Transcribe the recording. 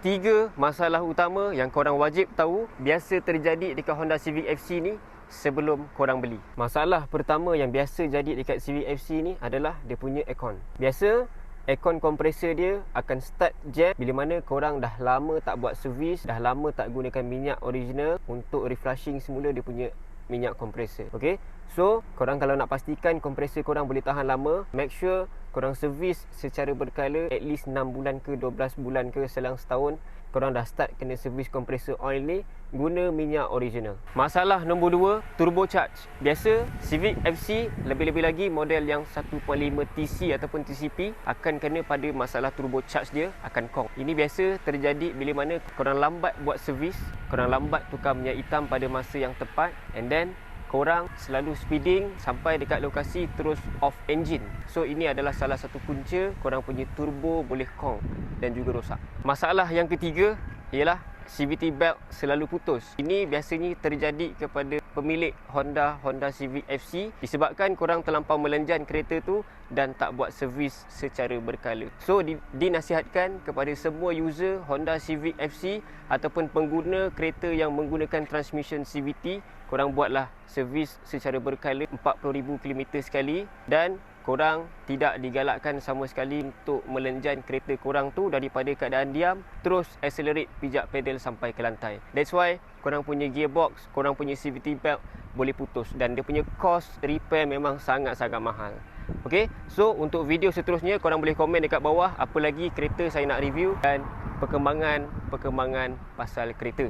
Tiga masalah utama yang korang wajib tahu biasa terjadi dekat Honda Civic FC ni sebelum korang beli. Masalah pertama yang biasa jadi dekat Civic FC ni adalah dia punya aircon. Biasa aircon kompresor dia akan start jam bila mana korang dah lama tak buat servis, dah lama tak gunakan minyak original untuk reflushing semula dia punya minyak kompresor. Okay. So, korang kalau nak pastikan kompresor korang boleh tahan lama, make sure korang servis secara berkala at least 6 bulan ke 12 bulan ke selang setahun korang dah start kena servis kompresor oil ni guna minyak original. Masalah nombor 2, turbo charge. Biasa Civic FC lebih-lebih lagi model yang 1.5 TC ataupun TCP akan kena pada masalah turbo charge dia akan kong. Ini biasa terjadi bila mana korang lambat buat servis, korang lambat tukar minyak hitam pada masa yang tepat and then korang selalu speeding sampai dekat lokasi terus off engine. So ini adalah salah satu punca korang punya turbo boleh kong dan juga rosak. Masalah yang ketiga ialah CVT belt selalu putus. Ini biasanya terjadi kepada pemilik Honda Honda Civic FC disebabkan korang terlampau melenjan kereta tu dan tak buat servis secara berkala. So di, dinasihatkan kepada semua user Honda Civic FC ataupun pengguna kereta yang menggunakan transmission CVT, korang buatlah servis secara berkala 40,000 km sekali dan korang tidak digalakkan sama sekali untuk melenjan kereta korang tu daripada keadaan diam terus accelerate pijak pedal sampai ke lantai. That's why korang punya gearbox, korang punya CVT belt boleh putus dan dia punya cost repair memang sangat-sangat mahal. Okay, so untuk video seterusnya korang boleh komen dekat bawah apa lagi kereta saya nak review dan perkembangan-perkembangan pasal kereta.